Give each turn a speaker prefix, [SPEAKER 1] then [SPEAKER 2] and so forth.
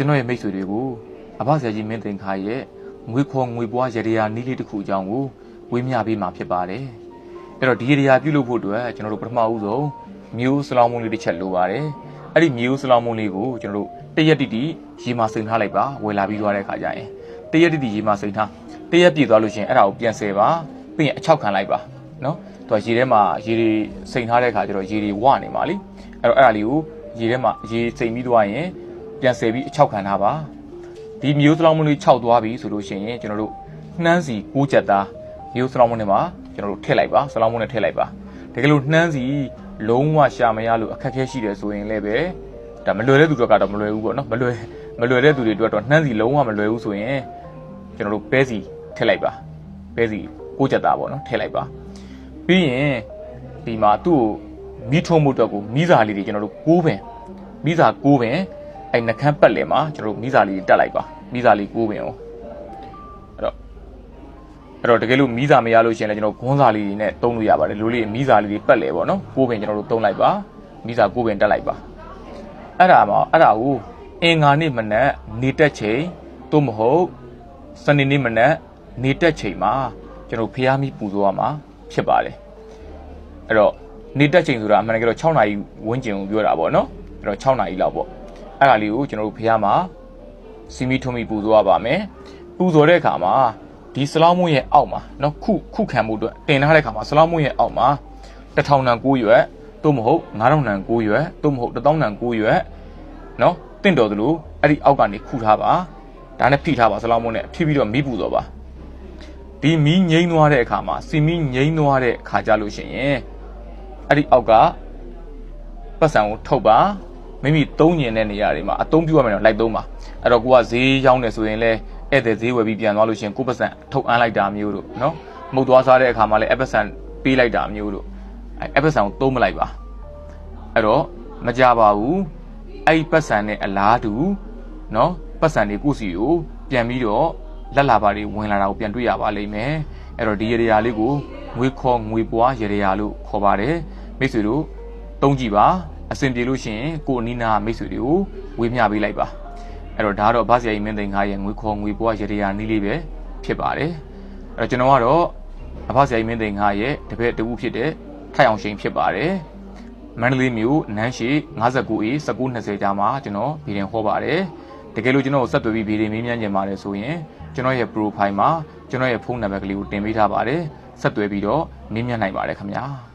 [SPEAKER 1] ကျွန်တော်ရဲ့မိတ်ဆွေတွေကိုအဘဆရာကြီးမင်းတင်ခါရဲ့ငွေခေါ်ငွေပွားရတရာနီးလေးတစ်ခုအကြောင်းကိုဝေးမျှပေးမှာဖြစ်ပါတယ်အဲ့တော့ဒီရတရာပြုလုပ်ဖို့အတွက်ကျွန်တော်တို့ပထမဦးဆုံးမျိုးစလောင်းမုံလေးတစ်ချက်လိုပါတယ်အဲ့ဒီမျိုးစလောင်းမုံလေးကိုကျွန်တော်တို့တရက်တိတိရေမှာစိန်ထားလိုက်ပါဝယ်လာပြီးသွားတဲ့ခါကျရင်တရက်တိတိရေမှာစိန်ထားတရက်ပြည့်သွားလို့ရှိရင်အဲ့ဒါကိုပြန်ဆယ်ပါပြီးရင်အချောက်ခံလိုက်ပါနော်သူကရေထဲမှာရေတွေစိန်ထားတဲ့ခါကျတော့ရေတွေဝနေမှာလीအဲ့တော့အဲ့ဒါလေးကိုရေထဲမှာရေစိန်ပြီးသွားရင် ပြန်ဆယ်ပြီးအချောက်ခံထားပါဒီမျိုးစလောင်းမွန်းလေးခြောက်သွားပြီဆိုလို့ရှိရင်ကျွန်တော်တို့နှမ်းစီ6ချက်သားမျိုးစလောင်းမွန်းထဲမှာကျွန်တော်တို့ထည့်လိုက်ပါစလောင်းမွန်းနဲ့ထည့်လိုက်ပါတကယ်လို့နှမ်းစီလုံးဝရှာမရလို့အခက်အခဲရှိတယ်ဆိုရင်လည်းပဲဒါမလွယ်တဲ့သူတွေကတော့မလွယ်ဘူးပေါ့နော်မလွယ်မလွယ်တဲ့သူတွေအတွက်တော့နှမ်းစီလုံးဝမလွယ်ဘူးဆိုရင်ကျွန်တော်တို့ပဲစီထည့်လိုက်ပါပဲစီ6ချက်သားပေါ့နော်ထည့်လိုက်ပါပြီးရင်ဒီမှာသူ့ကိုမီးထုံးမှုအတွက်ကိုမီးစာလေးတွေကျွန်တော်တို့6ပင်မီးစာ6ပင် အဲ့နှကန်းပတ်လည်မှာကျွန်တော်တို့မီးစာလေးတက်လိုက်ပါမီးစာလေး6ပင်အောင်အဲ့တော့အဲ့တော့တကယ်လို့မီးစာမရလို့ရှိရင်လည်းကျွန်တော်ဂွန်းစာလေးတွေနဲ့တုံးလို့ရပါတယ်လိုလေးမီးစာလေးတွေပတ်လည်ပေါ့နော်6ပင်ကျွန်တော်တို့တုံးလိုက်ပါမီးစာ6ပင်တက်လိုက်ပါအဲ့ဒါမှာအဲ့ဒါကိုအင်္ဂါနေ့မနက်နေတက်ချိန်သို့မဟုတ်စနေနေ့မနက်နေတက်ချိန်မှာကျွန်တော်ဖျားမီးပူဇော်ရမှာဖြစ်ပါတယ်အဲ့တော့နေတက်ချိန်ဆိုတာအမှန်တကယ်တော့6နာရီဝန်းကျင်ကိုပြောတာပေါ့နော်အဲ့တော့6နာရီလောက်ပေါ့ အဲ့ဒါလေးကိုကျွန်တော်တို့ဖျားမှာစီမီထုံမီပူဇော်ရပါမယ်ပူဇော်တဲ့အခါမှာဒီစလောင်းမွန်းရဲ့အောက်မှာနော်ခုခုခံမှုအတွက်တင်ထားတဲ့အခါမှာစလောင်းမွန်းရဲ့အောက်မှာတစ်ထောင်နံ9ရွက်သို့မဟုတ်9000နံ9ရွက်သို့မဟုတ်1000နံ9ရွက်နော်တင့်တော်သလိုအဲ့ဒီအောက်ကနေခုထားပါဒါနဲ့ဖိထားပါစလောင်းမွန်းနဲ့ဖိပြီးတော့မိပူဇော်ပါဒီမီးငိမ့်သွားတဲ့အခါမှာစီမီငိမ့်သွားတဲ့အခါကြလို့ရှိရင်အဲ့ဒီအောက်ကပတ်စံကိုထုတ်ပါ မိမိသုံးညင်တဲ့နေရာတွေမှာအသုံးပြုရမယ်တော့လိုက်သုံးပါအဲ့တော့ကိုကဈေးရောက်နေဆိုရင်လဲဧည့်သည်ဈေးဝယ်ပြီးပြန်သွားလို့ရှိရင်ကိုပတ်စံထုတ်အမ်းလိုက်တာမျိုးတို့နော်မှုတ်သွားစားတဲ့အခါမှာလဲအပတ်စံပေးလိုက်တာမျိုးတို့အဲ့အပတ်စံကိုသုံးမလိုက်ပါအဲ့တော့မကြပါဘူးအဲ့ဒီပတ်စံနဲ့အလားတူနော်ပတ်စံတွေကိုစီကိုပြန်ပြီးတော့လက်လာပါတွေဝင်လာတာကိုပြန်တွေ့ရပါလိမ့်မယ်အဲ့တော့ဒီရရာလေးကိုငွေခေါ်ငွေပွားရရာလို့ခေါ်ပါတယ်မိတ်ဆွေတို့သုံးကြည့်ပါ အဆင်ပြေလို့ရှိရင်ကိုအနီးနာမိတ်ဆွေတွေကိုဝေမျှပေးလိုက်ပါအဲ့တော့ဒါကတော့ဗားစရာကြီးမင်းသိန်းငါရဲ့ငွေခေါ်ငွေပွားရရာနီးလေးပဲဖြစ်ပါတယ်အဲ့တော့ကျွန်တော်ကတော့အဖဆရာကြီးမင်းသိန်းငါရဲ့တပည့်တူဖြစ်တဲ့ထိုက်အောင်ရှိန်ဖြစ်ပါတယ်မန္တလေးမြို့နန်းရှိ 59A 1920ကြားမှာကျွန်တော်ဗီဒီယိုဟောပါတယ်တကယ်လို့ကျွန်တော်ကိုဆက်သွယ်ပြီးဗီဒီယိုမေးမြန်းချင်ပါတယ်ဆိုရင်ကျွန်တော်ရဲ့ profile မှာကျွန်တော်ရဲ့ဖုန်းနံပါတ်ကလေးကိုတင်ပေးထားပါတယ်ဆက်သွယ်ပြီးတော့မေးမြန်းနိုင်ပါတယ်ခင်ဗျာ